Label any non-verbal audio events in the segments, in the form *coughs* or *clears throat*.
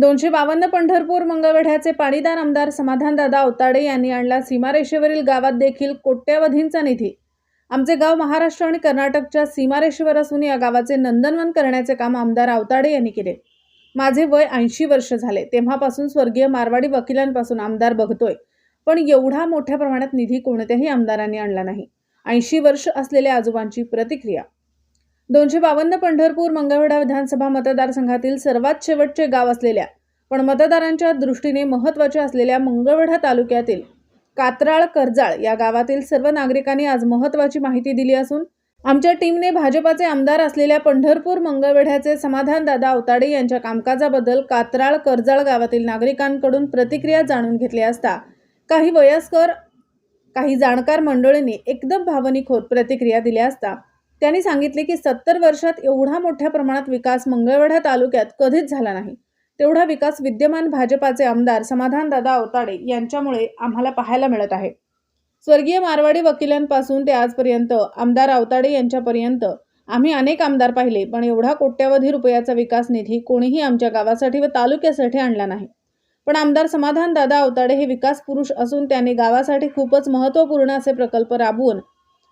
दोनशे बावन्न पंढरपूर मंगळवेढ्याचे पाणीदार आमदार समाधानदादा अवताडे यांनी आणला सीमारेषेवरील गावात देखील कोट्यवधींचा निधी. आमचे गाव महाराष्ट्र आणि कर्नाटकच्या सीमारेषेवर असून या गावाचे नंदनवन करण्याचे काम आमदार अवताडे यांनी केले. माझे वय ऐंशी वर्ष झाले. तेव्हापासून स्वर्गीय मारवाडी वकिलांपासून आमदार बघतोय. पण एवढा मोठ्या प्रमाणात निधी कोणत्याही आमदारांनी आणला नाही. ऐंशी वर्ष असलेल्या आजोबांची प्रतिक्रिया दोनशे बावन्न पंढरपूर मंगळवेढा विधानसभा मतदारसंघातील सर्वात शेवटचे गाव असलेल्या पण मतदारांच्या दृष्टीने महत्त्वाच्या असलेल्या मंगळवेढा तालुक्यातील कात्राळ कर्जाळ या गावातील सर्व नागरिकांनी आज महत्त्वाची माहिती दिली असून आमच्या टीमने भाजपाचे आमदार असलेल्या पंढरपूर मंगळवेढ्याचे समाधानदादा अवताडे यांच्या कामकाजाबद्दल कात्राळ कर्जाळ गावातील नागरिकांकडून प्रतिक्रिया जाणून घेतल्या असता काही वयस्कर काही जाणकार मंडळींनी एकदम भावनिक होत प्रतिक्रिया दिल्या असता त्यांनी सांगितले की सत्तर वर्षात एवढा मोठ्या प्रमाणात विकास मंगळवेढा तालुक्यात कधीच झाला नाही. तेवढा विकास विद्यमान भाजपाचे आमदार समाधानदादा अवताडे यांच्यामुळे आम्हाला पाहायला मिळत आहे. स्वर्गीय मारवाडी वकिलांपासून ते आजपर्यंत आमदार अवताडे यांच्यापर्यंत आम्ही अनेक आमदार पाहिले पण एवढा कोट्यावधी रुपयाचा विकास निधी कोणीही आमच्या गावासाठी व तालुक्यासाठी आणला नाही. पण आमदार समाधान दादा अवताडे हे विकास पुरुष असून त्यांनी गावासाठी खूपच महत्त्वपूर्ण असे प्रकल्प राबवून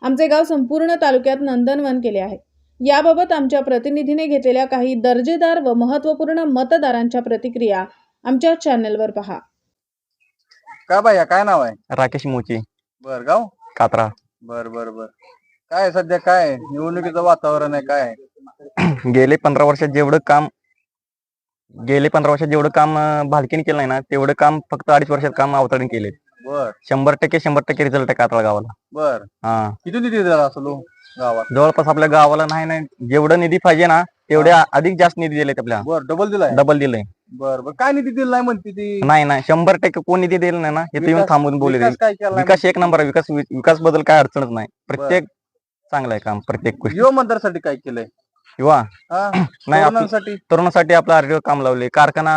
आमचे गाव संपूर्ण तालुक्यात नंदनवन केले आहे. याबाबत आमच्या प्रतिनिधीने घेतलेल्या काही दर्जेदार व महत्त्वपूर्ण मतदारांच्या प्रतिक्रिया आमच्या चॅनलवर पहा. का बाया काय नाव आहे? राकेश मोची. बर गाव? कात्रा. बर बर बर. काय सध्या काय निवडणुकीचं वातावरण आहे काय *clears throat* गेले पंधरा वर्षात जेवढं काम गेले पंधरा वर्षात जेवढं काम भालकीने केलं नाही ना तेवढं काम फक्त अडीच वर्षात काम अवताडीने केले बर. शंभर टक्के शंभर टक्के रिझल्ट आहे कात्रा गावाला. बर. हा. किती निधी दिला असलो गावात? जवळपास आपल्या गावाला नाही नाही. जेवढं निधी पाहिजे ना तेवढ्या अधिक जास्त निधी दिले आपल्या. बर डबल दिलाय? डबल दिलंय. बर बर. काय निधी दिला नाही म्हणते ती? नाही नाही. शंभर टक्के कोण निधी दिलं नाही ना हे तुम्ही विकास- थांबून बोलले विकास काय केला विकास एक नंबर आहे. विकास विकासबद्दल काय अडचणच नाही. प्रत्येक चांगलं आहे काम प्रत्येक गोष्टी. युवा मतदारसाठी काय केलंय? किंवा हा नाही तरुणांसाठी. तरुणासाठी आपलं आरटीओ काम लावले. कारखाना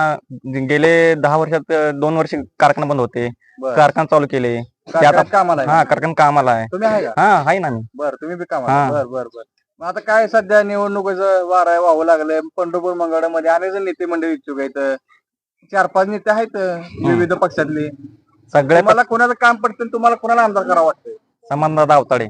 गेले दहा वर्षात अं, दोन वर्ष कारखाना बंद होते. बर. कारखाना चालू केले. ते काय- आता काय कामाला हा कारखाना कामाला आहे. तुम्ही आहे का? हा आहे ना मी. बर तुम्ही बी कामाला हा. बर बर बर. मग आता काय सध्या निवडणुकीचं वार आहे व्हावं लागलंय? पंढरपूर मंगळामध्ये अनेक जण नेते मंडळी इच्छुक आहेत. चार पाच नेते आहेत विविध पक्षातले. सगळ्या तुम्हाला कोणाचं काम पडतं आणि तुम्हाला कोणाला आमदार करावं वाटतंय? समानदादा अवताडे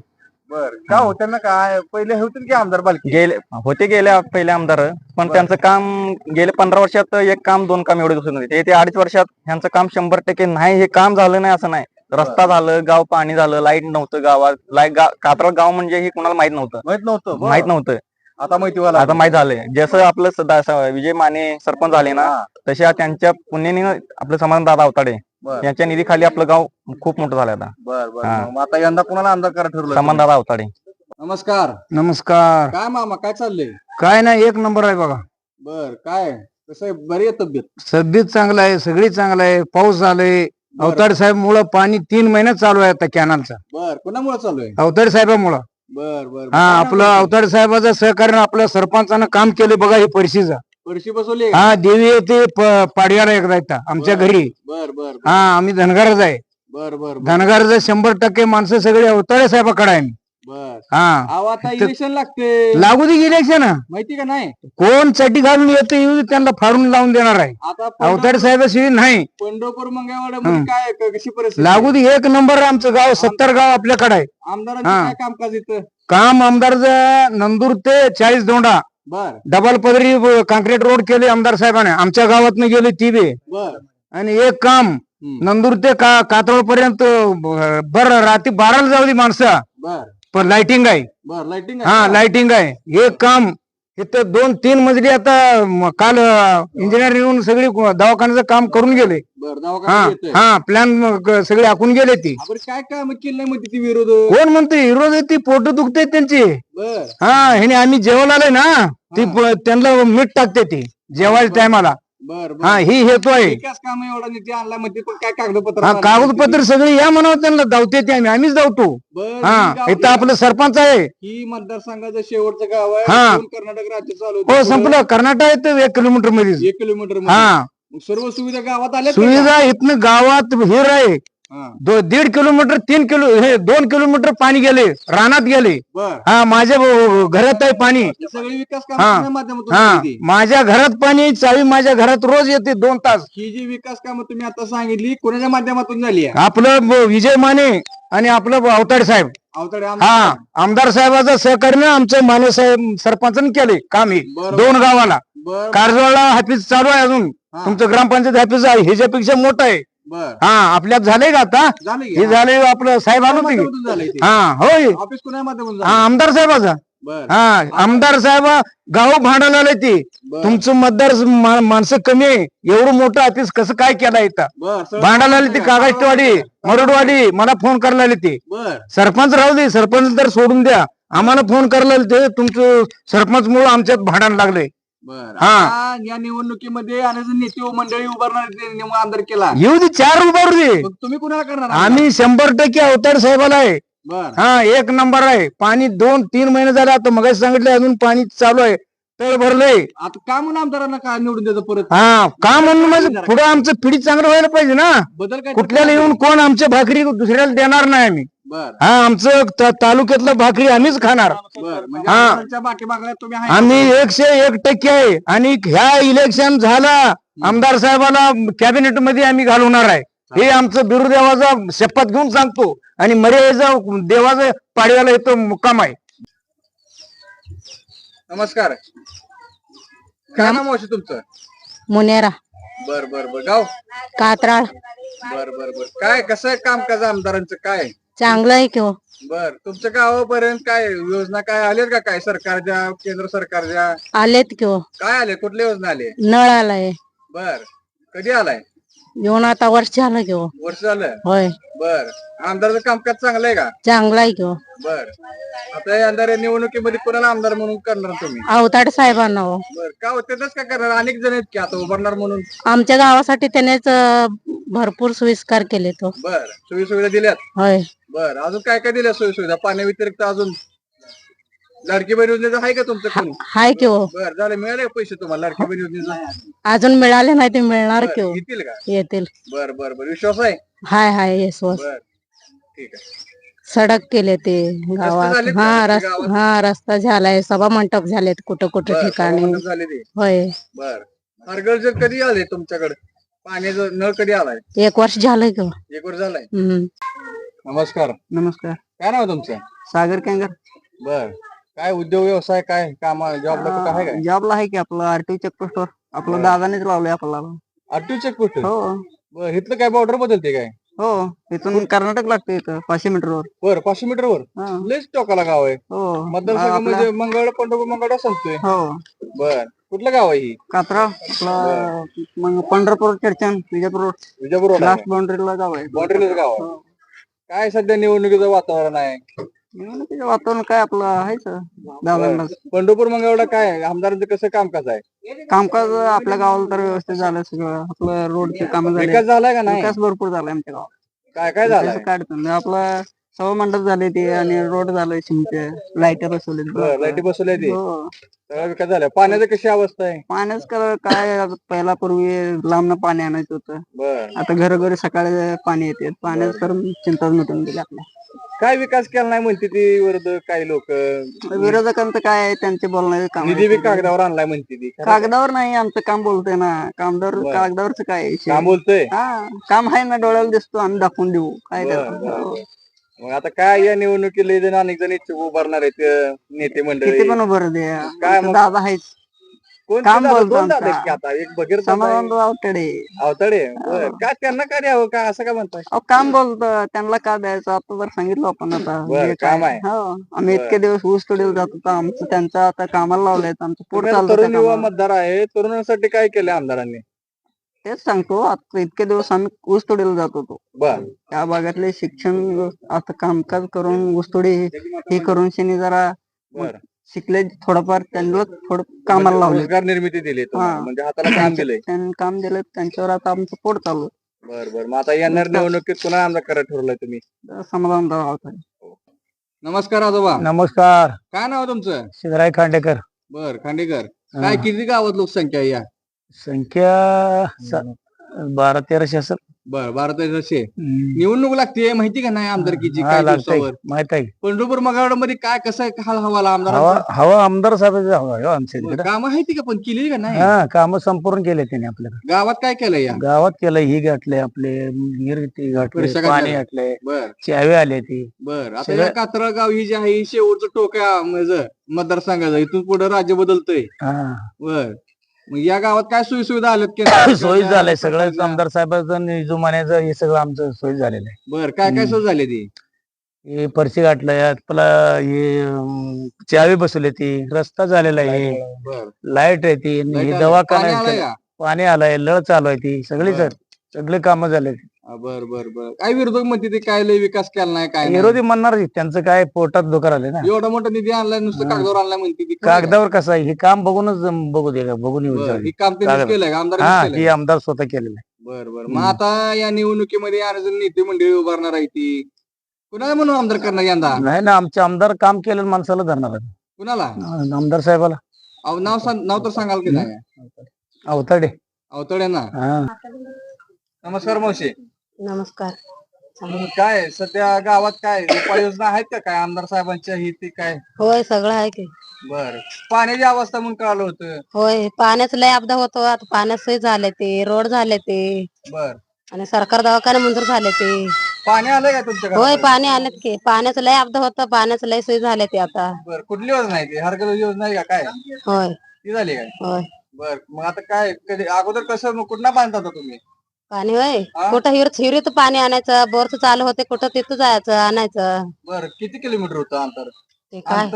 बर. का हो त्यांना काय पहिले होतील की आमदार बालकी? गेले होते गेले पहिले आमदार पण. त्यांचं काम गेले पंधरा वर्षात एक काम दोन काम एवढे दिसून येते. ते अडीच वर्षात ह्यांचं काम शंभर टक्के नाही हे काम झालं नाही असं नाही. रस्ता झालं गाव पाणी झालं लाइट नव्हतं गावात. लाइट कात्रळ गाव म्हणजे हे कुणाला माहीत नव्हतं. माहीत नव्हतं बरं. माहीत नव्हतं. आता माहिती व्हायला आता माहीत झालंय. जसं आपलं सदा- स- विजय माने सरपंच झाले ना तशा त्यांच्या पुण्याने आपलं समाधान दादा अवताडे. बर. यांच्या निधीखाली आपलं गाव खूप मोठं झालं आता. बर बर. हा. मग आता यंदा कोणाला आमदार करा ठरलं समान दादा अवताडे नमस्कार. नमस्कार. काय मामा काय चाललंय? काय नाही एक नंबर आहे बघा. बर काय? कसं आहे? बरी आहे तब्येत? सब्येत चांगला आहे सगळी चांगलं आहे. पाऊस झालाय. बरं. अवताड साहेब मुळे पाणी तीन महिन्यात चालू आहे आता कॅनलचा. बर कोणामुळे चालू आहे? अवताड साहेबामुळं. बर बर. हा आपलं अवताड साहेबाचं सहकार्य आपल्या सरपंचानं काम केलं बघा हे परिशीचं पैसे बसवले? हा देवी येते प- पाडव्याला एकदा येतात आमच्या बरं. घरी. बर बर हा आम्ही धनगरच आहे. बर बर बर. धनगरचं शंभर टक्के माणसं सगळी अवताड साहेबाकडे आहे. बर. हा. अहो आता इलेक्शन लागते. लागू दे इलेक्शन माहिती का नाही? कोण चटी घालून येते येऊ दे, त्यांना फाडून लावून देणार आहे. आता अवताड पंढरपूर- साहेबाशिवाय नाही. पंढरपूर मंगळवाड्यामध्ये काय क- कशी परिस्थिती लागू दे एक नंबर आमचं गाव सत्तर गाव आपल्याकडे आहे. आमदारांचं हा. काय कामकाज इथं? काम आमदारचं नंदूर ते चाळीस दोंडा बर. डबल पदरी काँक्रीट रोड केले आमदार साहेबांनी. आमच्या गावातनं गेले ती बी बर. आणि एक काम. नंदूर ते का कातळ पर्यंत बर रात्री बाराला जाऊ दे माणसं. बर. पण लाइटिंग आहे. बर लाइटिंग हा लाइटिंग आहे. एक काम इथं दोन तीन मजली आता म, काल इंजिनियर येऊन सगळी दवाखान्याचं काम करून गेले. बर हा दवाखाना येतोय. हा प्लॅन सगळे आखून गेले ती. आपण काय काम केलं ती विरोध कोण म्हणते हिरोज ती पोट दुखते त्यांची. बर. हा ह्याने आम्ही जेवायला आलोय ना. ती प- त्यांना मीठ टाकते ती जेवायच्या टायमाला. बर हा बर. ही हेतू आहे. विकास काम एवढा निधी आणला पण काय कागदपत्र हा कागदपत्र सगळे या म्हणावं त्यांना धावते ते आम्ही आम्हीच धावतो. ही इथं आपलं सरपंच आहे. ही मतदारसंघाचं शेवटचं गाव आहे. हा. दोन कर्नाटक राज्य चालू हो. संपलं. कर्नाटक आहे तर एक किलोमीटरमध्ये. एक किलोमीटर हा. सर्व सुविधा गावात आल्या सुविधा इथनं गावात हिर आहे. दो- दीड किलोमीटर तीन किलो हे दोन किलोमीटर पाणी गेले रानात गेले. हा माझ्या घरात आहे पाणी. हे. माझ्या घरात पाणी चावी माझ्या घरात रोज येते दोन तास. ही जी विकास कामं तुम्ही आता सांगितली कोणाच्या माध्यमातून झाली आपलं विजय माने आणि आपलं अवताड साहेब. अवतडे हा. आमदार. साहेबाचं सहकार्य आमचं माने साहेब सरपंचाने केले काम. हे. दोन गावाला. बर कारजवाडला हाफिज चालू आहे अजून. तुमचं ग्रामपंचायत हाफिज आहे. ह्याच्यापेक्षा मोठं आहे. बर. हा आपल्यात झालंय का आता? झालं की? हे हा. झालंय आपलं साहेब आलो कोणाच्या ते माध्यमातून झालंय ते? हा होय. ऑफिस कोणा माध्यमातून हा झालं आमदार साहेबाचा. बर. हा आमदार साहेब गाव भांडायला आले ते. बर. तुमचं मतदार मा- माणसं कमी आहे. एवढं मोठं ऑफिस कसं काय केलं इथं? बर सर- भांडायला आले ते कागजवाडी मरुडवाडी मला फोन करायला आले ते. बर. सरपंच राहू दे सरपंच तर सोडून द्या. आम्हाला फोन करायला आले ते. तुमचं सरपंच मुळे आमच्यात भांडण लागले. हा. आता या निवडणुकीमध्ये अनेक नेते व मंडळी उभारणार आमदार केला. येऊ दे चार उभारू दे. मग तुम्ही कुणाला करणार? आम्ही शंभर टक्के अवतार साहेबाला आहे. बर. हा एक नंबर आहे. पाणी दोन तीन महिने झाले आता मग सांगितलं अजून पाणी चालू आहे. तळ भरलंय. आता का म्हणून आमदारांना काय निवडून द्यायचं परत? हा का म्हणून म्हणजे पुढे आमचं पिढी चांगलं व्हायला पाहिजे ना. बदल काय कुठल्याला येऊन कोण आमच्या भाकरी दुसऱ्याला देणार नाही आम्ही. बर. हा आमचं त- तालुक्यातलं भाकरी आम्हीच खाणार. बर म्हणजे हा. आमदारांच्या बाकी भागात तुम्ही आहे. आम्ही एकशे एक टक्के आहे. आणि ह्या इलेक्शन झाला आमदार साहेबाला कॅबिनेटमध्ये आम्ही घालवणार आहे. हे आमचं बिरुदेवाचा शपथ घेऊन सांगतो. आणि मर्यादेचा देवाचा पाडव्याला येतो मुक्काम आहे. नमस्कार. काय नाव मावशी तुमचं? मुनेरा. बर बर बर. गाव? कात्राळ. बर बर बर. काय कसं आहे कामकाज आमदारांचं? काय? चांगलं आहे की हो. बर. तुमच्या गावापर्यंत काय योजना काय आल्यात का काय? सरकारच्या केंद्र सरकारच्या? आलेत की हो. काय आले? कुठल्या योजना आले? नळ आलाय. बर. कधी आलाय? येऊन आता वर्ष झालं की हो. वर्ष झालं होय. बर. आमदारचं कामकाज चांगलं आहे का? चांगलं आहे की हो. बर. आता या निवडणुकीमध्ये कोणाला आमदार म्हणून करणार तुम्ही? अवताड साहेबांना हो. बर. का होतेच का करणार? अनेक जण आहेत की आता उभारणार म्हणून? आमच्या गावासाठी त्यानेच अं, भरपूर सोयीस्कार केले तो बर. सोयी सुविधा दिल्यात? होय. बर. अजून काय काय दिल्या सोयी सुविधा पाण्या व्यतिरिक्त अजून? लाडकी बहीण योजनेचं आहे का तुमचं कोणी? हाय की हो. बर झालं मिळाले का पैसे तुम्हाला लाडकी बहीण योजनेचं? अजून मिळाले नाही ते मिळणार की हो. येतील का? येतील. बर बर बर विश्वास आहे? हाय हाय येस वस बर ठीक आहे. सडक केले ते गावात. झालेत का हा तुमच्या रस्ता गावात? हा रस्ता झालाय सभा मंडप झालेत कुठं कुठं बर, ठिकाणी. झाले ते. होय. बर. हरगळ जर कधी आले तुमच्याकडे? पाण्याचं नळ कधी आलाय? एक वर्ष झालं की एक वर झालाय? हम्म. नमस्कार. नमस्कार. काय नाव तुमचं? सागर केंगर. बर. काय उद्योग व्यवसाय काय? काम जॉबला कुठं आहे काय? जॉबला आहे की आपलं आरटीओ चेकपोस्टवर आपलं दादानेच लावलंय आपल्याला. आरटीओ चेक पोस्ट हो. बर इथलं काय बॉर्डर बदलते काय? हो इथून कर्नाटक लागतं इथं पाचशे मीटरवर बर पाचशे मीटर वर? हा. लयच टोकाला गाव आहे. हो. मतदारसंघ म्हणजे मंगळ पंढरपूर मंगळ संपतोय. हो. बर कुठलं गाव आहे ही? कात्रा आपलं मग Pandharpur चर्चन Vijapur road Vijapur road last बाउंड्रीला गाव आहे. बाउंड्रीलाच गाव आहे. काय सध्या निवडणुकीचं वातावरण आहे? निवडणुकीचं वातावरण काय आपलं आहेच दादांना? पंढरपूर मंगळवेढा काय आहे? आमदारांचं कसं कामकाज आहे? कामकाज आपल्या गावाला तर व्यवस्थित झालं सगळं. आपलं रोडचे काम झाले. विकास झालाय का नाही? विकास भरपूर झालाय आमच्या गावात. काय काय झालंय? त्याचं काढतो आपलं सभा मंडप झाले ते आणि रोड झाले शिमचे लाइट बसवले लाईटी बसवल्या ते. हो. सगळा विकास झालाय पाण्याचं कशी अवस्था आहे? पाण्याच कर काय आता पहिला पूर्वी लांबनं पाणी आणायचं होतं. बर. आता घरोघरी सकाळी पाणी येते. पाण्याच तर चिंताच मिटून गेली आपल्या. काय विकास केला नाही म्हणते ती वरद काही लोक? विरोधकांचं काय आहे त्यांचे बोलणारे काम बी कागदावर आणलाय म्हणते ती. कागदावर नाही आमचं काम बोलतोय ना. कामदार. कागदावरच काय आहे? काम बोलतोय? हा काम आहे ना डोळ्याला दिसतो आम्ही दाखवून देऊ. काय बरं, त्याचं? बरं. हो. मग आता काय या निवडणुकीला जण अनेक जण इच्छुक उभारणार आहेत नेते मंडळी? किती पण उभं दे काय मग? दादा आहेच कोण काम दादा? बोलतो दोन दादा आहेत आमचा. की आता? एक बगीर समाधान आवतडे अवतडे. बर. काय त्यांना काय द्यावं? काय असं काय म्हणताय? अहो काम बोलतो. त्यांना का द्यायचं? आता जर सांगितलं आपण आता. बरं, काम काय. आहे. हो. आम्ही इतके दिवस ऊस तोडीला जात होतो. आमचं त्यांचं आता कामाला लावलंय. आमचं त्या तरुण युवा. मतदार आहे. तरुणांसाठी काय केलं आमदारांनी? तेच सांगतो आता इतके दिवस आम्ही ऊस तोडीला जात होतो. बर. त्या भागातले शिक्षण आता कामकाज करून ऊसतोडी हे करून शनी जरा बर. शिकले थोडंफार त्यांना थोडं कामाला लावले. रोजगार निर्मिती दिली तुम्हाला. हा. म्हणजे हाताला काम दिलंय. त्यांनी काम दिलं त्यांच्यावर आता आमचं पोट चालू आहे. बर बर. मग आता येणार निवडणुकीत कुणा आमदार करायला ठरवलंय तुम्ही? तर समाधान राहत नमस्कार आजोबा. नमस्कार. काय नाव तुमचं? सिद्धराय खांडेकर. बर खांडेकर. काय किती गावात लोकसंख्या आहे या? संख्या स- बारा तेराशे असेल. बर बारा तारखेचे निवडणूक लागते माहिती का नाही आमदारकीची काय दिवसावर? माहीत आहे. पंढरपूर मगावडमध्ये काय कसं आहे हाल हवाला हवा आमदार हवा आमदार साहेबांचा हवा आहे हो आमच्या काम माहिती का पण केली का नाही? हा काम संपूर्ण केले त्यांनी आपल्याकडे गावात काय केलं या? गावात केलं ही गाठले आपले गिरती गाठले पाणी गाठलं. गाठले बर. चावे आले ती. बर आता या कात्रळ गाव ही जी आहे ही शेवटचं टोक आहे माझं मतदारसंघाचं. इथून पुढे राज्य बदलतंय. हा. बर. मग या गावात काय सोयी सुविधा आल्यात की? *coughs* सोयी झालंय सगळं आमदार साहेबांचं निजुमान्याचं हे सगळं आमचं सोयी झालेलं आहे बर काय काय सोय झाली ती हे परशी गाठलंय पुला हे अं, चावी बसवली ती रस्ता झालेला आहे बर लाइट आहे ती हे. दवाखाना पाणी आहे, आलंय का? पाणी आलंय लळ चालू आहे ती सगळी बरं. सगळे कामं झाले बर बर बर. काय विरोधक म्हणते ते? काय लय विकास केला नाही काय नाही. विरोधी म्हणणार त्यांचं काय पोटात दुखार आले ना. एवढा मोठा निधी आणलाय नुसतं. कागदावर आणलाय म्हणते ती? कागदावर कसं आहे? हे काम बघूनच बघू दे का बघून येऊ बरं. हे काम त्यांनी कागद. केलंय आमदार हा केलंय ही आमदार स्वतः केलेलं आहे. बर बर. मग हम्म. आता या निवडणुकीमध्ये नेते मंडळी उभारणार आहे ती. कुणाला म्हणून आमदार करणार यंदा? नाही ना आमचे आमदार काम केलेलं माणसाला धरणार आहे. कुणाला? आमदार साहेबाला. अहो, नाव सांग नाव तर सांगाल की नाही? अवताडे. अवतड्यांना हा. नमस्कार मावशी. नमस्कार. काय सध्या गावात काय उपाययोजना आहेत का काय? आमदार साहेबांच्या ही ती काय? होय सगळं आहे की. बर. पाण्याची अवस्था म्हणून कळालं होतं. होय पाण्याचं लय अपघात होतो. आता पाण्यात सोय झाले ते रोड झाले ते. बर. आणि सरकार दवाखाने मंजूर झाले ते. पाणी आलंय का तुमच्या होय गावात? पाणी आलेत की. पाण्याचं लय अपघात होतं पाण्याचं लय सोय झाले ते आता. बर कुठली योजना आहे ती? हरकत योजना आहे का काय? होय. ती झाली काय? होय. बर मग आता काय? कधी अगोदर कसं मग कुठला बांधता होता तुम्ही? पाणी होय? कुठं हिर हिरीत पाणी आणायचं? बोरचं चालू होते कुठं तिथं जायचं आणायचं? बर किती किलोमीटर होतं अंतर? ते काय?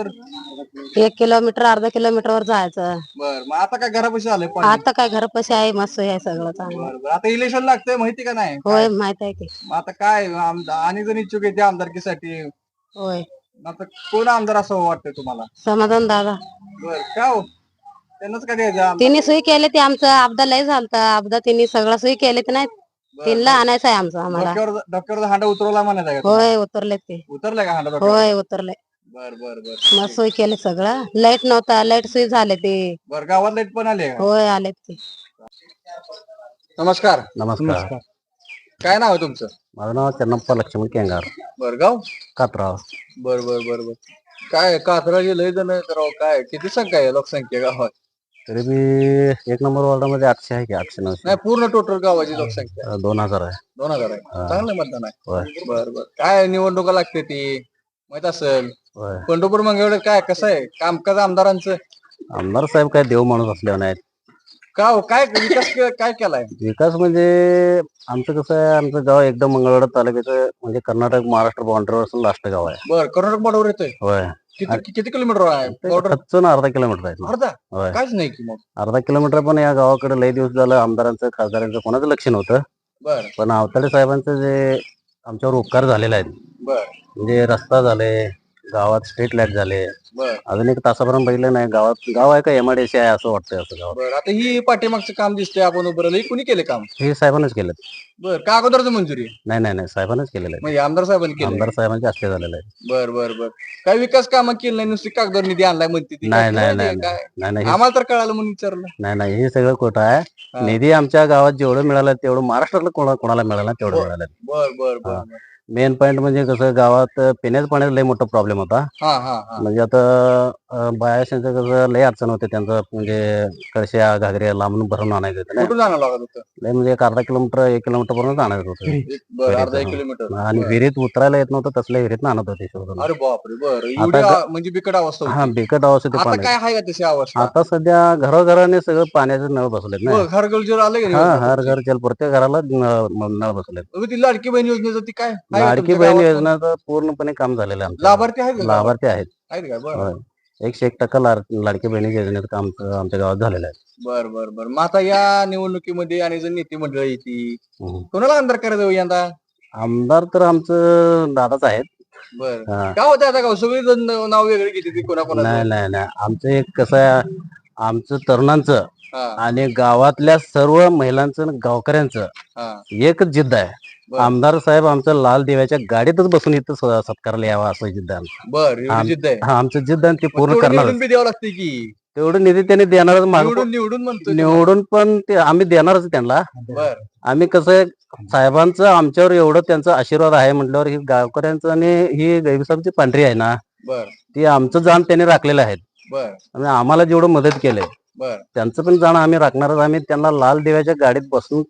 एक किलोमीटर अर्धा किलोमीटर वर जायचं. बर मग आता काय घरापाशी आलंय पाणी? आता काय घरपशी आहे मस्त आहे सगळं चांगलं. बर. बर आता इलेक्शन लागतंय माहिती का नाही? होय माहीत आहे की. मग आता काय आम- आणि जण इच्छुक आहे त्या आमदारकीसाठी? होय. आता कोण आमदार असं वाटतंय तुम्हाला? समाधान दादा. बर का हो? त्यांनाच काय द्यायचं तिने सोयी केली ते आमचं अपदा लय झालत अपदा तिने सगळं सोयी केली ते नाही तिला. आणायचं आहे आमचं आम्हाला. डोक्यावर डोक्यावर हांडा उतरवला म्हणायचा का होय उतरले ते. उतरलाय का हांडा डोक्यावर? होय उतरले. बर बर बर. मग सोय केले सगळं. लाइट नव्हता लाइट सोयी झाले ते. बर गावात लाइट पण आले का? होय आले ते. नमस्कार. नमस्कार. काय नाव आहे तुमचं? माझं नाव चन्नप्पा लक्ष्मण केंगार. बर गाव? कात्राव. बर बर बर बर. काय कात्राचे लय जण राव. काय किती संख्या आहे? लोकसंख्या गावात? तरी मी एक नंबर वॉर्डामध्ये आठशे आहे की आठशे नऊशे. नाही पूर्ण टोटल गावाची लोकसंख्या. अं, दोन हजार आहे. दोन हजार आहे. चांगलं मतदान आहे. बर बर. काय निवडणुका लागते ती? माहीत असेल. होय. पंढरपूर मंगळवेढ काय कसं आहे? कामकाज आमदारांचं? आमदार साहेब काय देव माणूस असल्यावर नाहीत. का हो? काय विकास के- काय केलाय? विकास म्हणजे आमचं कसं आहे आमचं गाव एकदम मंगळवाडा तालुक्याचं म्हणजे कर्नाटक महाराष्ट्र बॉर्डरवर लास्ट गाव आहे. बर कर्नाटक बॉर्डर येतोय. होय. किती किती किलोमीटर आहे? बॉर्डर अर्धा किलोमीटर आहे अर्धा? होय. काहीच नाही की मग अर्धा किलोमीटर पण या गावाकडे लय दिवस झालं आमदारांचं खासदारांचं कोणाचं लक्ष नव्हतं. बर. पण आवताडे साहेबांचं जे आमच्यावर उपकार झालेले आहेत बर. म्हणजे रस्ता झाले गावात स्ट्रीट लाइट झाले. बर. अजून एक तासापर्यंत बघितलं नाही गावात गाव आहे का एमआयडीसी आहे असं वाटतंय असं गाव बर आता ही पाठीमागचं काम दिसतंय आपण उभं राहिलं. हे कुणी केले काम? हे साहेबांनीच केलं बर का अगोदरच मंजुरी? आहे? नाही नाही नाही साहेबांनीच केलेलं आहे. म्हणजे आमदार साहेबांनी केलं आमदार साहेबांच्या हस्ते झालेलं आहे बर बर बर. काय विकास कामं केली नाही नुसती कागदावर निधी आणलाय म्हणते ती. नाही, काय नाही, नाही, काय? नाही नाही हे- आम्हाला तर कळालं म्हणून विचारलं. नाही नाही हे सगळं खोटं आहे. निधी आमच्या गावात जेवढं मिळालं तेवढं महाराष्ट्रातलं कोणा कोणाला मिळालं नाही तेवढं मिळालं. बर बर बर. मेन पॉईंट म्हणजे कसं गावात पिण्याच्या पाण्याचा लय मोठा प्रॉब्लेम होता. हा हा हा. म्हणजे आता बायाशांचं कसं लय अडचण होते त्यांचं म्हणजे कळश्या घागऱ्या लांबून भरून आणायचं होतं ना. कुठून जाणं लागत होतं? लय म्हणजे एक अर्धा किलोमीटर एक किलोमीटर पर्यंत आणायचं होतं. एक- बर बरं, अर्धा एक. किलोमीटर. आणि. विहिरीत उतरायला येत नव्हतं तसल्या विहिरीत आणत होते शोधून अरे बापरे बर. एवढी आता आ- म्हणजे बिकट अवस्था हा बिकट अवस्थेत ते आता पाणी काय आहे का तशी अवस्था? आता सध्या घरोघराने सगळं पाण्याचे नळ बसवलेत ना. बघ, घर गलजोर आलं का हा नाही? हर घर जल प्रत्येक घराला नळ नळ बसवलेत. ती लाडकी बहीण योजनेचं ती काय? आहे का लाडकी तुमच्या बहीण गावात? योजनाचं पूर्णपणे काम झालेलं आहे लाभार्थी आहेत का? लाभार्थी आहेत. आहेत का? बर. होय. एकशे एक टक्का लाड- लाडकी बहिणी योजनेचं काम आमच्या गावात झालेलं आहे. बर बर बर. मग आता या निवडणुकीमध्ये आणि जर नेते मंडळ येते हम्म. कोणाला आमदार करायचं हो यंदा? आमदार तर आमचं दादाच आहेत. बर. हा. काय होतं आता गाव सगळी जण नाव वेगळे घेते नाही नाही नाही. आमचं एक कसं आहे आमचं तरुणांचं हा. आणि गावातल्या सर्व महिलांचं आणि गावकऱ्यांचं हा. एकच जिद्द आहे. आमदार साहेब आमचं लाल देवाच्या गाडीतच बसून इथं स- सत्काराला यावा असं जिद्द आहे आमचं. बर एवढी आम- जिद्द आहे. हा आमचं जिद्द ते पूर्ण तेवढं करणार निवडून बी द्यावं लागते की? तेवढं निधी त्यांनी देणारच मागं निवडून निवडून निवडून पण ते आम्ही देणारच त्यांना. बर. आम्ही कसं आहे, साहेबांचं आमच्यावर एवढं त्यांचा आशीर्वाद आहे म्हटल्यावर ही गावकऱ्यांचं आणि ही गैबसाहेबची पांढरी आहे ना बर. ती आमचं जाण त्यांनी राखलेलं आहे. बर. आणि आम्हाला जेवढं मदत केलंय बर. त्यांचं पण जाण आम्ही राखणारच. आम्ही त्यांना लाल देवाच्या गाडीत बसून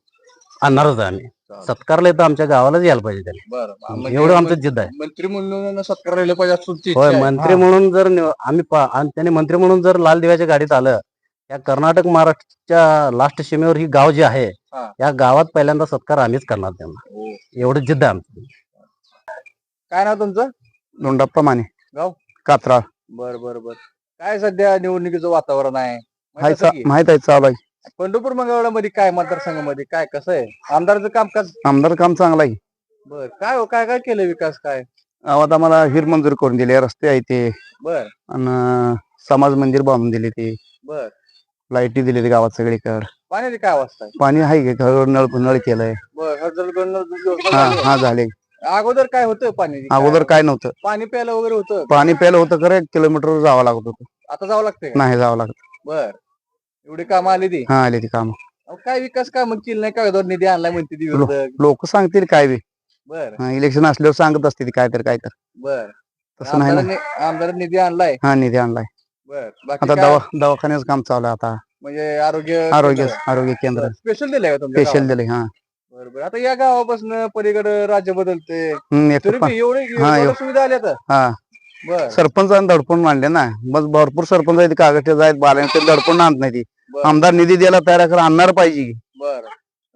आणणारच आम्ही. सत्कारला येतं आमच्या गावालाच यायला पाहिजे त्यांनी बर म्हणजे एवढं आमचं जिद्द आहे. मंत्री म्हणून सत्कार राहिलं पाहिजे असं तुमची इच्छा होय आहे. मंत्री म्हणून जर आम्ही पा- आणि त्यांनी मंत्री म्हणून जर लाल दिव्याच्या गाडीत आलं या कर्नाटक महाराष्ट्राच्या लास्ट सीमेवर ही गाव जे आहे हा. या गावात पहिल्यांदा सत्कार आम्हीच करणार त्यांना. हो. एवढं जिद्द आहे आमचं. काय नाव तुमचं? दोंडाप्पा माने. गाव? कात्रा बर बर बर. काय सध्या निवडणुकीचं वातावरण आहे? माहीत हाय असेल की? माहीत आहे चालू आहे पंढरपूर मंगळवाड्यामध्ये काय मतदारसंघामध्ये? काय कसं आहे? आमदारचं कामकाज आमदार काम चांगलं आहे. बर काय हो काय काय केलं विकास? काय? गावात आम्हाला हिर मंजूर करून दिले रस्ते आहे ते. बर. आणि समाज मंदिर बांधून दिले ते. बर. लाईटी दिले गावात सगळीकडे. पाण्याची काय अवस्था आहे? पाणी आहे का घर नळ नळ केलंय. बर हा झाली. हा अगोदर काय होतं पाणी अगोदर काय नव्हतं. पाणी प्यायला वगैरे होतं? पाणी प्यायला होतं खरं एक किलोमीटर जावं लागत होतं. आता जावं लागतंय का? नाही जावं लागत. बर. एवढी कामं आली ती? हा आले ती काम. अहो, काय विकास काम केली नाही? कागदावर निधी आणलाय म्हणते ती विरोधक लोक सांगतील काय बी. बर. इलेक्शन असल्यावर सांगत असते ती काय तर काय तर. बर. तसं नाही ना. आमदारांनी आमदारांनी निधी आणलाय? हा निधी आणलाय. बर. बाकी आता काय? दवा दवाखान्याचं काम चालू आहे आता. म्हणजे आरोग्य आरोग्य आरोग्य केंद्र. स्पेशल दिलंय का तुमच्या स्पेशल दिले हा. गावात? बर बर. आता या गावापासून पलीकडे राज्य बदलते हम्म, एक तरी पा- बी एवढे हा, एवढ्या एव- सुविधा आल्या तर? हा. सरपंचाने दडपण मांडले ना. मग भरपूर सरपंच आहेत कागद आहेत बाला ते दडपण आणत नाही ती. बर. आमदार निधी द्यायला तयार खरं आणणार पाहिजे. बर.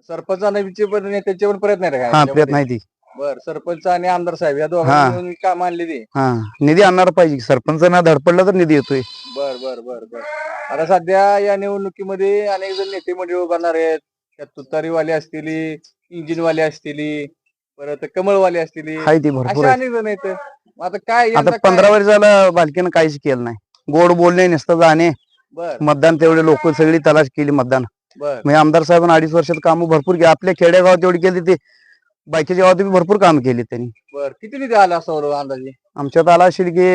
सरपंचांचे पण नेत्याचे पण प्रयत्न आहे हा? प्रयत्न आहे ती. बर सरपंच आणि आमदार साहेब या. दोघांनी काम आणली ती? हा निधी आणणार पाहिजे. सरपंचांना धडपडला तर निधी येतोय. बर बर बर बर. आता सध्या या निवडणुकीमध्ये अनेक जण नेते मंडळी उभारणार आहेत. त्यात तुतारीवाले असतील इंजिनवाले असतील परत कमळवाले असतील. अनेक जण आहेत. आता काय आता पंधरा वर्ष झालं बालकीनं काहीच केलं नाही. गोड बोलणे नुसतं जाणे. मतदान तेवढे लोक सगळी तलाश केली मतदान. म्हणजे आमदार साहेबांनी अडीच वर्षात कामं भरपूर केली. आपल्या खेडेगावात जेवढी केली ते बाकीच्या गावात भरपूर काम केली त्यांनी. बर. किती निधी आला असं अंदाजे? आमच्यात आला असेल की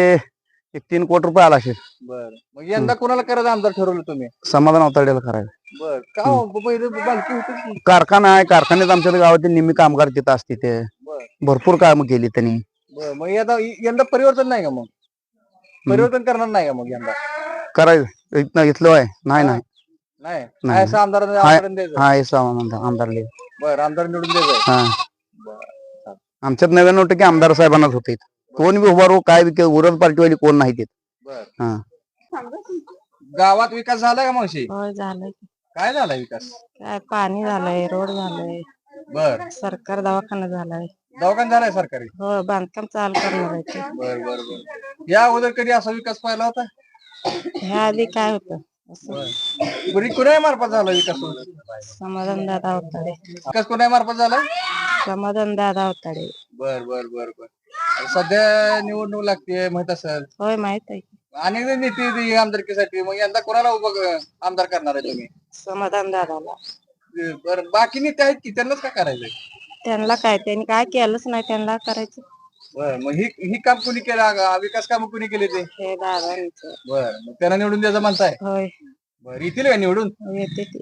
एक तीन कोटी रुपये आला असेल. बर. मग यंदा कोणाला करायचं आमदार ठरवलं तुम्ही? समाधान अवताडेला करायचं. बर. का हो? कारखाना आहे. कारखान्यात आमच्या गावातील निम्मी कामगार तिथं असते ते. भरपूर काम केली त्यांनी. बर मग यंदा यंदा परिवर्तन नाही का मग? परिवर्तन करणार नाही का मग यंदा? करायचं इथनं इथलं आहे नाही नाही. नाही? नाही. काय असं आमदारांना हाय. आमदारांना द्यायचं हा हे आमदार आमदारले बर आमदार निवडून द्यायचं हा. बर आमच्यात नव्याण्णव टक्के आमदार साहेबांनाच होते कोण बी उभा राहू काय बी केलं, विरोध पार्टीवाली कोण नाही तिथं बर. हा. गावात विकास झालाय का मावशी? होय झालंय काय झालाय विकास? काय पाणी झालंय रोड झालंय. बर. सरकार दवाखाना झालाय. दवाखाना झालाय सरकारी? हो बांधकाम चालू करणार आहे ते. बर बर बर. या अगोदर कधी असा विकास पाहिला होता? ह्या आधी काय होतं? असं. बरी. कुण्या मार्फत झाला विकास समाधान दादा अवताडे विकास कुण्या मार्फत झाला? समाधान दादा अवताडे बर बर बर बर. सध्या निवडणूक लागते माहीत असेल. होय माहीत आहे. की. अनेक जण नेते येते आमदारकीसाठी. मग यंदा कोणाला उभं क- आमदार करणार आहे तुम्ही? समाधान दादाला. बर बाकी नेते आहेत की त्यांनाच का करायचंय? त्यांना काय त्यांनी काय केलंच नाही त्यांना करायचं. बर मग ही ही काम कुणी केलं? अगं? विकास काम कुणी केले ते? हे दादांच. बर मग त्यांना निवडून द्यायचं म्हणताय? होय. बर येतील का निवडून? येते ती.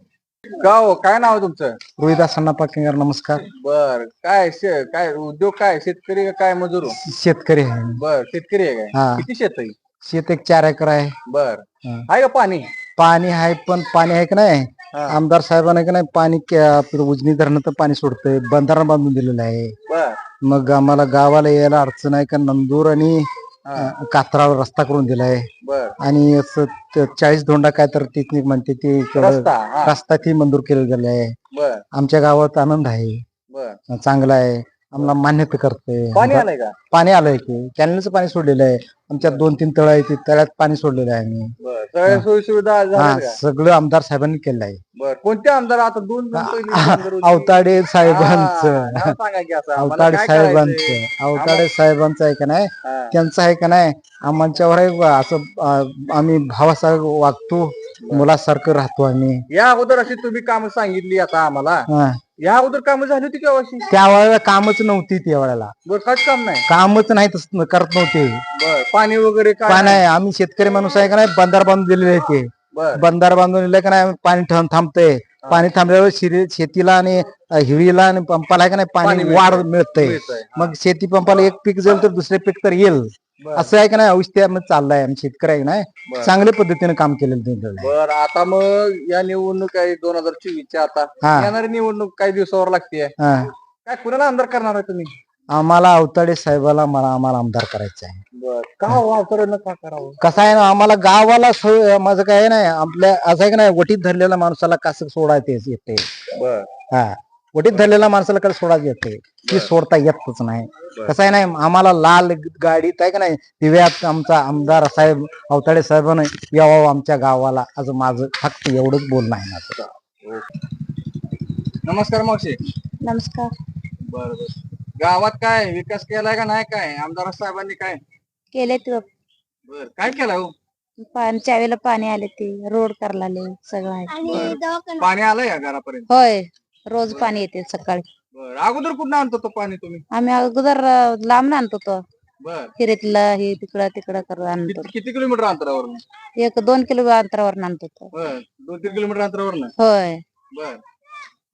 का हो? काय नाव आहे तुमचं? रोहिदासांना पाकिंगर नमस्कार. बर काय शे- काय उद्योग काय? शेतकरी का काय मजूर? शेतकरी आहे. मी. बर शेतकरी आहे काय? हा. किती शेत आहे? शेत एक चार एकर आहे. बर. हा. आहे का पाणी? पाणी आहे पण पाणी आहे का नाही. आमदार साहेबांना का नाही पाणी के- आपलं उजनी धरणाचं पाणी सोडतंय बंधारा बांधून दिलेलं आहे. बर. मग आम्हाला गावाला यायला अडचण आहे का? नंदूर आणि. अं, कात्रावर रस्ता करून दिलाय. बर. आणि असं ते चाळीस धोंडा काय तर टेक्निक म्हणते ते रस्ता हा. रस्ता ती मंजूर केलेला गेला आहे. बर. आमच्या गावात आनंद आहे. बर. चांगला आहे. आम्हाला मान्यता करते पाणी आलंय का? पाणी आलंय की. कॅनलचं पाणी सोडलेलं आहे. आमच्यात दोन तीन तळ आहे ते तळ्यात पाणी सोडलेलं आहे आम्ही. बर सगळ्या सोयी सुविधा हा झाल्या का सगळं आमदार साहेबांनी केलं आहे. बर कोणते आमदार? आता दोन दोन पहिली आमदार होते. अवताडे हा, साहेबांचं. नाव सांगा की आता. आम्हाला अवताडे काय करायचंय? साहेबांचं अवताडे साहेबांचं आहे का नाही? हा. त्यांचं आहे का नाही? आमच्यावर आहे बा, असं आम्ही भावासारखं वागतो. मुलासारखं राहतो आम्ही. या अगोदर अशी तुम्ही काम सांगितली आता आम्हाला. हा. या अगोदर काम झाली होती केव्हा अशी? त्यावेळेला कामच नव्हती त्यावेळेला बर काच काम नाही. कामच नाही तसं करत नव्हते. बर पाणी वगैरे काय पण आहे. आम्ही शेतकरी माणूस आहे का नाही बंधार बांधून दिलेले आहे ते. बर. बंधार बांधून दिलं का नाही पाणी थांब थांबतंय. पाणी थांबल्यावर शिरी- शेतीला आणि अ, हिरीला आणि पंपाला आहे का नाही पाणी. वाढ मिळतंय. मिळतंय. मग शेती पंपाला एक पीक जाईल तर दुसरे पीक तर येईल. असं आहे का नाही औषध चाललंय आम्ही शेतकरी आहे नाही. चांगल्या पद्धतीने काम केलेलं त्यांचं. बर आता मग या निवडणूक आहे दोन हजार चोवीसच्या आता. हा. येणारी निवडणूक काही दिवसावर लागते. हा. काय कुणाला आमदार करणार आहे तुम्ही? आम्हाला अवताडे साहेबाला मला आम्हाला आमदार करायचं आहे. बर. का हो अवतरण का करावं? कसं आहे ना आम्हाला गावाला सोय माझं काय नाही आपल्या असं आहे की नाही वटीत धरलेल्या माणसाला कसं सोडायचे येते बर. हा. वटीत धरलेल्या माणसाला कसं सोडायचं येते ती सोडता येतच नाही. कसं आहे नाही आम्हाला लाल गाडीत आहे का नाही दिव्यात आमचा आमदार साहेब अवताडे साहेबांनी यावं आमच्या गावाला. असं माझं फक्त एवढंच बोलणं आहे माझं. नमस्कार मावशी. नमस्कार. बर गावात काय विकास केलाय का नाही काय? आमदार साहेबांनी काय? केले ते बर काय केलं हो? वेळेला पाणी आले ते रोड करला सगळं. आहे पाणी आलंय का घरापर्यंत? होय. रोज पाणी येते सकाळी. बर अगोदर कुठं आणतो तो पाणी तुम्ही? आम्ही अगोदर अं, लांब आणतो तो. बर. हिरेतलं हे तिकडं तिकडं करून आणतो. किती किती किलोमीटर अंतरावर एक दोन किलो अंतरावर आणतो तो. बर दोन तीन किलोमीटर अंतरावर होय. बर.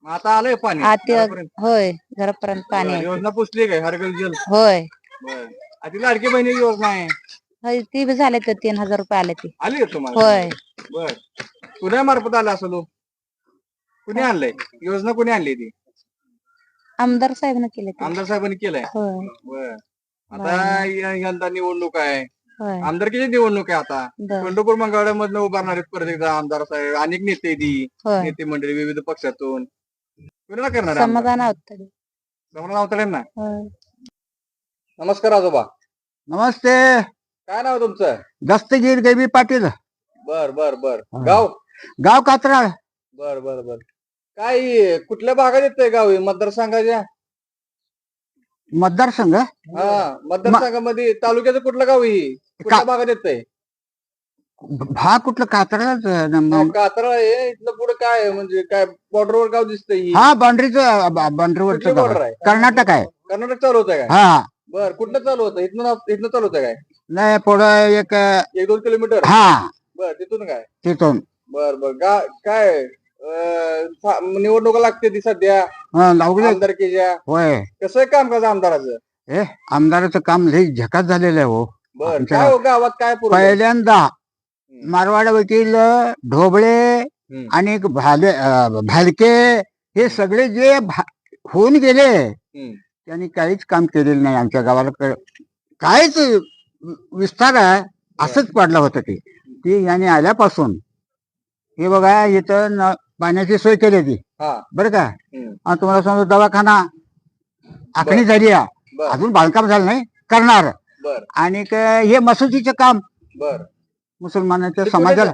मग आता आलंय पाणी आत घरापर्यंत? होय घरापर्यंत पाणी बर, आहे. योजना पुसली काय हरगल जल? होय. बर. आधी लाडकी बहिणी योजना आहे. होय, ती बी झाले ते तीन हजार रुपये आले ते. आली का तुम्हाला? होय. बर. कुण्या मार्फत आलं असं लोक कुणी आणलंय? योजना कुणी आणली ती? आमदार साहेबनं केले ते. आमदार साहेबांनी केलंय? होय. बर. आता य- यंदा निवडणूक आहे. होय. आमदारकीची निवडणूक आहे आता. बर. पंढरपूर मंगळवाड्यामधनं उभारणार आहेत परत एकदा आमदार साहेब. अनेक नेते ती होय. नेते मंडळी विविध पक्षातून. कुणाला करणार आहे आमदार? समाधान होत समाधान अवतडेंना होय. नमस्कार आजोबा. नमस्ते. काय नाव तुमचं? दस्तगीर देवी पाटील. बर बर बर. हा. गाव? गाव कात्राळ. बर बर बर. काय कुठल्या भागात येतंय गाव? हे मतदारसंघाच्या? मतदारसंघ? हा मतदारसंघामध्ये तालुक्याचं कुठलं गाव आहे? ही कुठल्या भागात येतंय? हा कुठलं कात्राळच कातरा आहे. इथलं पुढे काय आहे? म्हणजे काय बॉर्डरवर गाव दिसतंय ही? हा बाउंड्रीचं कुठली बाउंड्रीवरचं बॉर्डर आहे. कर्नाटक आहे. कर्नाटक चालू होतं काय? हा. बर कुठलं चालू होतं? इथनं इथनं चालू होतं काय? नाही पुढं एक एक दोन किलोमीटर? हा. बर तिथून काय? तिथून. बर बर. गा काय? निवडणुका लागते ती सध्या. हा, आमदारकीच्या होय. कसं आहे कामकाज आमदाराचं? ए आमदाराचं काम लई झकात झालेलं आहे हो. बर आमच्या काय हो गावात काय? पहिल्यांदा मारवाड वकील ढोबळे हम्म. आणि भाले अं, भालके हे सगळे जे भा- होऊन गेले हम्म. त्यांनी काहीच काम केलेलं नाही आमच्या गावाला. क- काहीच विस्तार आहे असंच पडलं होतं ते. ते याने आल्यापासून हे बघा इथं न- पाण्याची सोय केली ती हा. बरं का? हम्म. आणि तुम्हाला सांगतो दवाखाना आखणी झाली आहे बर. अजून बांधकाम झालं नाही करणार. बर. आणि क- हे मसुदीचं काम बर. मुसलमानाच्या हे समाजाला?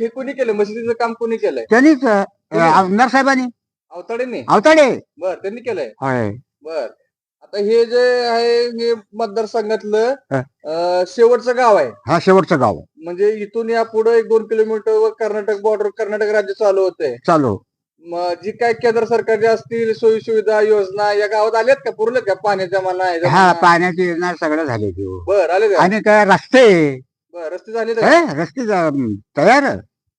हे कोणी केलं? मशिदीचं काम कोणी केलंय? त्यांनीच अं, आमदार साहेबांनी. अवताडेंनी? अवताडे. बर त्यांनी केलंय? होय. बर. आता हे जे आहे हे मतदारसंघातलं हा. अं, शेवटचं गाव आहे. हा शेवटचं गाव म्हणजे इथून या पुढे एक दोन किलोमीटर वर कर्नाटक बॉर्डर कर्नाटक राज्य चालू होते चालू. मग जी काय केंद्र सरकारच्या असतील सोयी सुविधा योजना या गावात आल्यात का? पुरलेत का? पाण्याच्या म्हणा ह्याच्या हा म्हणा? पाण्याची योजना सगळं झाली ती हो. बर आले का? आणि काय रस्ते? बर रस्ते झाले का? हे, रस्ते जा- तयार?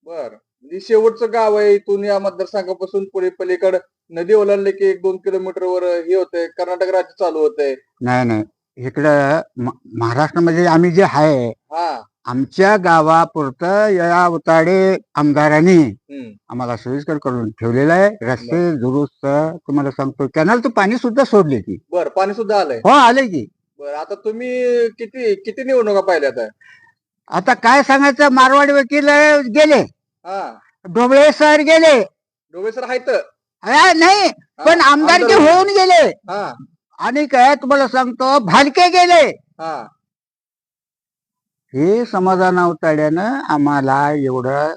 बर. म्हणजे शेवटचं गाव आहे इथून या मतदारसंघापासून पुढे पलीकडे. नदी ओलांडले की एक दोन किलोमीटर वर हे होतंय कर्नाटक राज्य चालू होतंय. नाही नाही. इकडं म- महाराष्ट्रामध्ये आम्ही जे आहे हा. आमच्या गावापुरतं या उताडे आमदारांनी हम्म. आम्हाला सोयीस्कर करून ठेवलेलं आहे. रस्ते दुरुस्त तुम्हाला सांगतो कॅनलचं पाणी सुद्धा सोडले की. बर पाणी सुद्धा आलंय. हो आले की. बर आता तुम्ही किती किती निवडणुका पाहिल्यात? आहे? आता काय सांगायचं मारवाडी वकील गेले. हा. ढोबळे सर गेले. डोळे सर आहेत. हा, नाही पण आमदारकी होऊन गेले. हा. आणि काय तुम्हाला सांगतो भालके गेले. हा. हे समाधान अवताड्यानं आम्हाला एवढं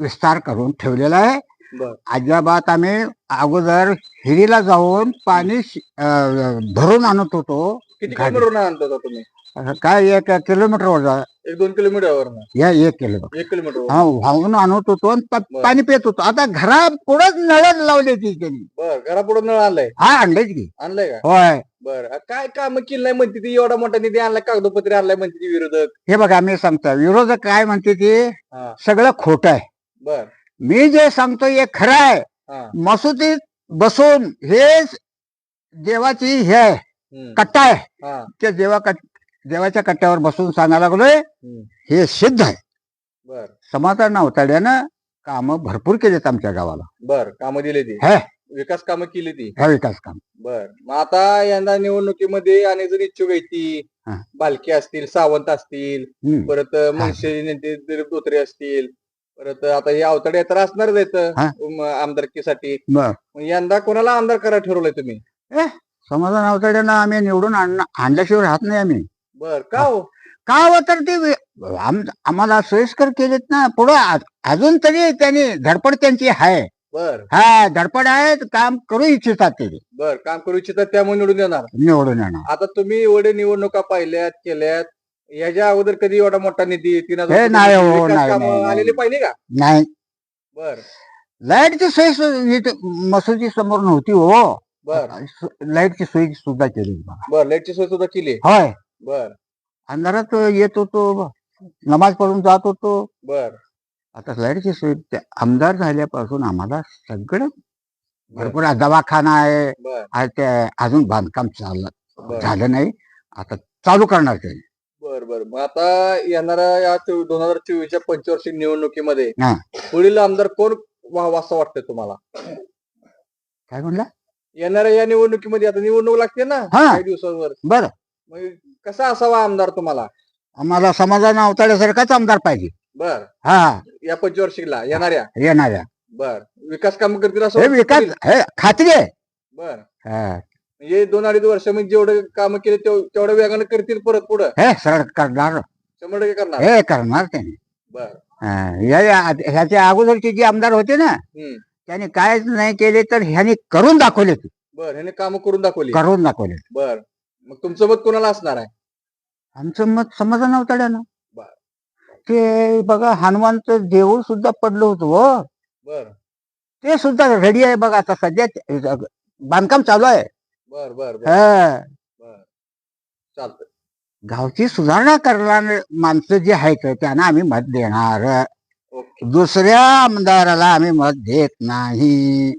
विस्तार करून ठेवलेला आहे. बर. अजिबात आम्ही अगोदर हिरीला जाऊन पाणी श- अं, भरून आणत होतो. किती. किलोमीटर आणतो आता तुम्ही? काय एक किलोमीटरवर जा. एक दोन किलोमीटरवर या एक किलोमीटर. एक किलोमीटर हा वाहून आणत होतो आणि प-. पाणी पित होतो. आता घरा पुढेच नळ लावले ती त्यांनी. बर घरापुढे नळ आणलाय? हा आणलेच की. आणलंय का? होय. बर काय काम केलं नाही म्हणते ती? एवढा मोठा निधी आणला कागदपत्र आणलाय म्हणते ती विरोधक. हे बघा मी सांगतो. विरोधक काय म्हणते ते? हा. सगळं खोट आहे. बर. मी जे सांगतो हे खरं आहे. हा. मसुदीत बसून हे देवाची हे आहे. हम्म, कट्टा आहे. हा. त्या देवा कट- देवाच्या कट्ट्यावर बसून सांगायला लागलोय हे सिद्ध आहे. बर. समाधान अवताड्यानं काम भरपूर केलेत आमच्या गावाला. बर कामं दिली ती. हे. विकास कामं केली ती. ह्या विकास काम. बर. मग आता यंदा निवडणुकीमध्ये अनेक जण इच्छुक आहेत ती हा. बालके असतील सावंत असतील हम्म. परत मनसे नेते दिलीप धोत्रे असतील परत आता हे अवताडे तर असणारच आहेत हा. उम, आमदारकीसाठी. बर. मग यंदा कोणाला आमदार करा ठरवलंय तुम्ही? समाधान अवताड्यानं आम्ही निवडून आणल्याशिवाय राहत नाही आम्ही. बर का हो? का हो तर ते वे- आम- आम्हाला सोयीस्कर केलेत ना पुढं अजून तरी त्यांनी धडपड त्यांची आहे. बर. हा धडपड आहे काम करू इच्छितात ते. बर काम करू इच्छितात त्यामुळे निवडून येणार. निवडून येणार. आता तुम्ही एवढे निवडणुका पाहिल्यात केल्यात याच्या अगोदर कधी एवढा मोठा निधी तीन हजार हे कोटी नाही हो, विकास नाही, कामं नाही, नाही. आलेले पाहिले का? नाही. बर. लाईटची सोय सु- इथं मसुदी समोर नव्हती हो. बर. लाईटची सोय सुद्धा केली बघा. बर लाईटची सोय सुद्धा केली. होय. बर. अंधारात येत होतो नमाज पढून जात होतो. बर. आता लाईटची सोय आमदार झाल्यापासून आम्हाला सगळं भरपूर दवाखाना आहे. ते अजून बांधकाम चाललं झालं नाही. आता चालू करणार ते. बर बर. मग आता येणाऱ्या या दोन हजार चोवीसच्या पंचवार्षिक निवडणुकीमध्ये. पुढील आमदार कोण व्हावं असं वाटतंय तुम्हाला? काय म्हणला? येणाऱ्या या निवडणुकीमध्ये आता निवडणूक लागते ना. काही दिवसावर. बरं. मग कसा असावा आमदार तुम्हाला? आम्हाला समाधान अवताड्यासारखाच आमदार पाहिजे. बर. हा. या पंचवार्षिकला येणाऱ्या? येणाऱ्या. बर. विकास काम करतील असं हे वाटतं विकास? हे खात्री आहे. बर. हा. दोन अडीच वर्ष म्हणजे जेवढे काम केले तेव- तेवढ्या वेगाने करतील परत पुढं? हे सरळ करणार. शंभर टक्के करणार. हे करणार त्यांनी. बर. हा, या- या- ह्याच्या अगोदरचे जे आमदार होते ना हम्म. त्यांनी कायच नाही केले तर ह्यांनी करून दाखवले ते. बर ह्याने काम करून दाखवली. करून दाखवले बर. मग तुमचं मत कोणाला असणार आहे? आमचं मत समाधान अवताड्यानं बर. ते बघा हनुमानचं देऊळ सुद्धा पडलं होतं हो. बर. ते सुद्धा रेडी आहे बघा आता सध्या ते- बांधकाम चालू आहे. बर बर हा. चालतंय. गावची सुधारणा करणारे माणसं जे आहेत त्यांना आम्ही मत देणार. ओके. दुसऱ्या आमदाराला आम्ही मत देत नाही.